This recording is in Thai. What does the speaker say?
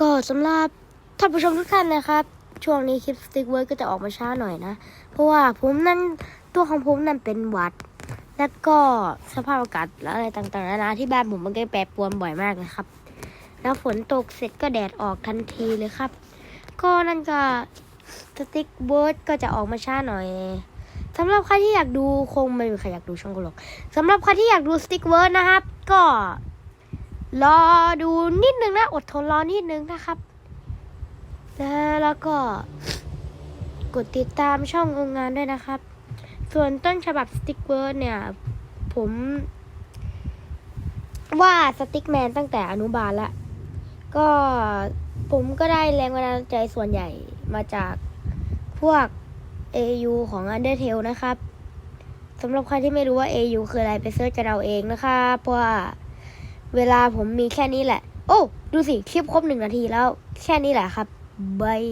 ก็สำหรับท่านผู้ชมทุกท่านนะครับ ช่วงนี้คลิปสติ๊กเวิร์ดก็จะออกมาช้าหน่อยนะ เพราะว่าผมนั้นตัวของผมนั้นเป็นหวัด แล้วก็สภาพอากาศและอะไรต่างๆนานาที่บ้านผมมันก็แปรปรวนบ่อยมากนะครับ แล้วฝนตกเสร็จก็แดดออกทันทีเลยครับ ก็นั่นก็สติ๊กเวิร์ดก็จะออกมาช้าหน่อยสำหรับใครที่อยากดูคงไม่มีใครอยากดูช่องกูหรอกสำหรับใครที่อยากดูสติ๊กเวิร์ดนะครับ ก็ รอดูนิดนึงนะ อดทนรอนิดนึงนะครับนะแล้วก็ กดติดตามช่ององค์งานด้วยนะครับ ส่วนต้นฉบับสติ๊กเกอร์เนี่ย ผมว่าสติ๊กแมนตั้งแต่อนุบาลละก็ผมก็ได้แรงบันดาลใจส่วนใหญ่มาจากพวก AU ของ Undertale นะครับสำหรับใครที่ไม่รู้ว่า AU คืออะไรไปเสิร์ชกันเอาเองนะครับเพราะว่า เวลาผมมีแค่นี้แหละ โอ้ ดูสิ คลิปครบหนึ่งนาทีแล้ว แค่นี้แหละครับบาย